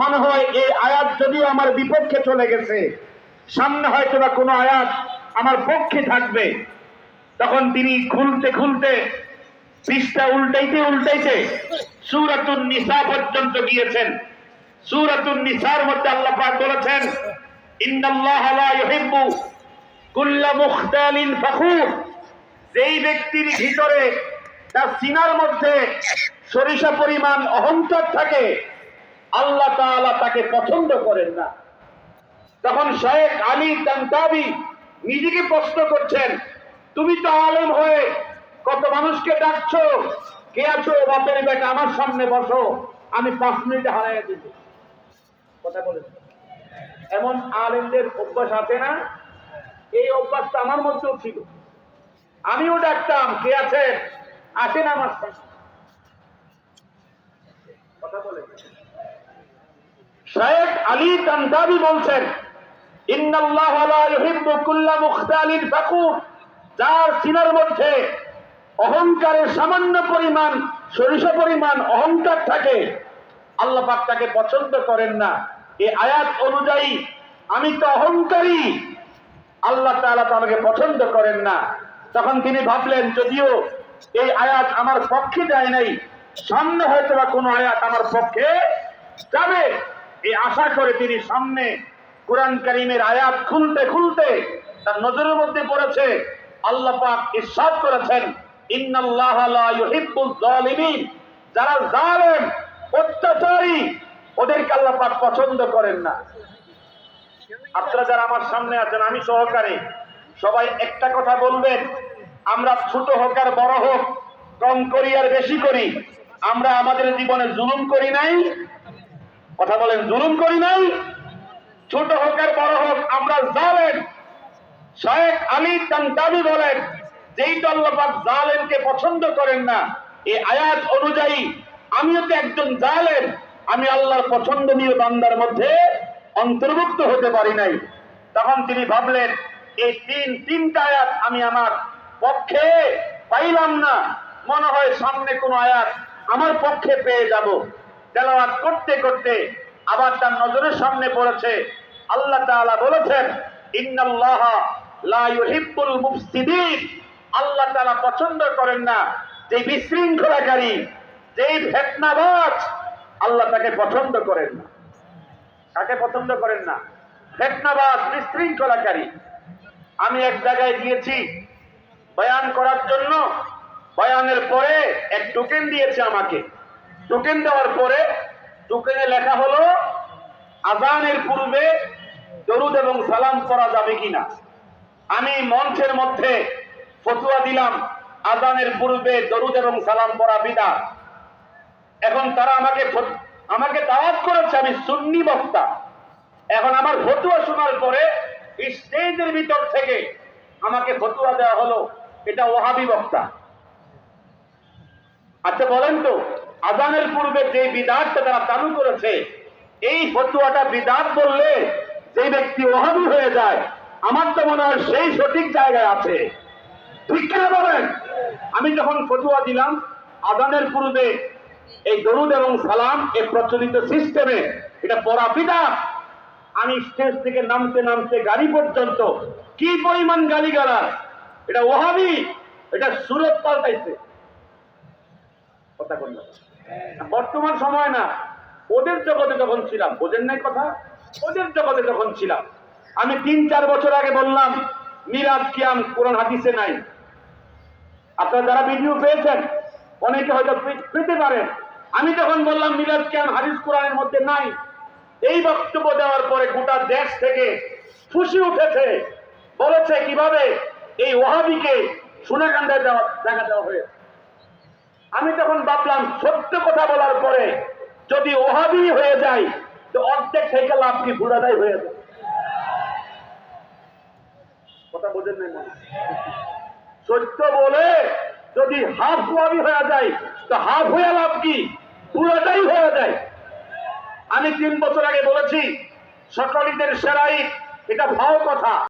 মনে হয় এই আয়াত যদিও আমার বিপক্ষে চলে গেছে, সামনে হয়তো বা কোনো আয়াত আমার পক্ষে থাকবে। তখন তিনি খুলতে খুলতে পৃষ্ঠা উল্টাইতে উল্টাইতে সুরাতুন নিসা পর্যন্ত গিয়েছেন। সুরাতুন নিসার মধ্যে আল্লাহ পাক বলেছেন, ইন্নাল্লাহ লা ইউহিব্বু কুল্লা মুখতালিন ফখুর। যেই ব্যক্তির ভিতরে তার সিনার মধ্যে সরিষা পরিমাণ অহংকার থাকে আল্লাহ তাকে পছন্দ করেন না। তখন শেখ আলী তান্তাবি নিজেকে প্রশ্ন করছেন, তুমি তো আলেম হয়ে কত মানুষকে ডাকছো? কে আছো? বাপের বেটা, আমার সামনে বসো, আমি পাঁচ মিনিটে হারাইয়া দিব। কথা বলেছে। এমন আলেমদের অভ্যাস আছে না? এই অভ্যাসটা আমার মধ্যেও ছিল। আমিও ডাকতাম, কে আছে আসেন আমার সাথে কথা বলে শেখ আলী তান্দাবি বলছেন যার সিনার মধ্যে অহংকারের সামান্য পরিমাণ, সরিষা পরিমাণ অহংকার থাকে, আল্লাহ তাকে পছন্দ করেন না। এই আয়াত অনুযায়ী, আমি তো অহংকারী, আল্লাহ তাআলা তো আমাকে পছন্দ করেন না। তখন তিনি ভাবলেন, যদিও এই আয়াত আমার পক্ষে যায় নাই, সামনে হয়তো বা কোনো আয়াত আমার পক্ষে যাবে। এই আশা করে তিনি সামনে কোরআন করিমের আয়াত খুলতে খুলতে তার নজরের মধ্যে পড়েছে, আল্লাহ পাক ইরশাদ করেছেন, ইন্নাল্লাহ লা ইউহিব্বুল জালিমিন যারা জালেম, অত্যাচারী, ওদেরকে আল্লাহ পাক পছন্দ করেন না। আপনারা যারা আমার সামনে আছেন, আমি সহকারে, সবাই একটা কথা বলবেন, আমরা ছোট হোক আর বড় হোক, কম করি আর বেশি করি, আমরা আমাদের জীবনে জুলুম করি নাই কথা বলেন, জুলুম করি নাই। ছোট হোক আর বড় হোক, আমরা জালেন শেখ আলী তান্তাবি বলেন, যেই দল্লপাক জালেনকে পছন্দ করেন না, এই আয়াত অনুযায়ী আমিও তো একজন জালেন আমি আল্লাহর পছন্দনীয় বান্দার মধ্যে অন্তর্ভুক্ত হতে পারি নাই। তখন তিনি ভাবলেন, এই তিন, তিনটা আয়াত আমি আমার পক্ষে পাইলাম না, মনে হয় সামনে কোনো আয়াত আমার পক্ষে পেয়ে যাব। তেলাওয়াত করতে করতে আবার তার নজরের সামনে পড়েছে। আল্লাহ তাআলা বলেছেন, ইন্নাল্লাহ লা ইউহিব্বুল মুফসিদিন। আল্লাহ তাআলা পছন্দ করেন না যে বিশৃঙ্খলাকারী যেই ফেতনাবাজ। আল্লাহ তাকে পছন্দ করেন না। কাকে পছন্দ করেন না? ফেতনাবাজ, বিশৃঙ্খলাকারী। আমি এক জায়গায় গিয়েছি বয়ান করার জন্য। বয়ানের পরে এক টোকেন দিয়েছে আমাকে। টোকেন দেওয়ার পরে টোকেনে লেখা হলো, আজানের পূর্বে দরুদ এবং সালাম করা যাবে কিনা। আমি মঞ্চের মধ্যে ফতুয়া দিলাম, আজানের পূর্বে দরুদ এবং সালাম করা বিদা। এখন তারা আমাকে আমাকে দাওয়াত করেছে আমি সুন্নি বক্তা। এখন আমার ফতুয়া শোনার পরে স্টেজের ভিতর থেকে আমাকে ফতুয়া দেওয়া হলো, এটা ওহাবি বক্তা। আচ্ছা বলেন তো আজানের পূর্বে যে বিদাতটা তারা চালু করেছে, এই ফতুয়াটা বিদাত বললে যে ব্যক্তি ওহাবি হয়ে যায়, আমার তো মনে হয় সেই সঠিক জায়গায় আছে। ঠিক কিনা বলেন? আমি যখন ফতুয়া দিলাম, আজানের পূর্বে এই দরুদ এবং সালাম এই প্রচলিত সিস্টেমে এটা পড়া বিদাত। আমি স্টেজ থেকে নামতে নামতে গাড়ি পর্যন্ত কি পরিমাণ গালি গালার এটা ওহাবি এটা সুরত পাল্টাইছে। কথা বললাম বর্তমান সময় না, ওদের জগতে যখন ছিলাম, বোঝেন নাই কথা? ওদের জগতে যখন ছিলাম, আমি তিন, চার বছর আগে বললাম মিরাজ কিয়াম কোরআন হাদিসে নাই। আপনারা যারা ভিডিও পেয়েছেন, অনেকে হয়তো পেতে পারেন। আমি যখন বললাম মিরাজ কিয়াম হাদিস কোরআনের মধ্যে নাই, এই বক্তব্য দেওয়ার পরে গোটা দেশ থেকে খুশি উঠেছে, বলেছে কীভাবে এই ওহাবিকে সুনাকান্দায় দেওয়া দেখা দেওয়া হয়েছে। আমি তখন ভাবলাম, সত্য কথা বলার পরে যদি ওহাবি হয়ে যায় তো অর্ধেক থেকে লাভ কি ঘুরাদাই হয়ে যায় কথা বোঝেন নাই মনে? সত্য বলে যদি হাফ ওয়াবি হয়ে যায় তো হাফ হয়ে লাভ কি পুরোটাই হয়ে যায়। আমি তিন বছর আগে বলেছি সকলিদের সেরাই, এটা ভাও কথা।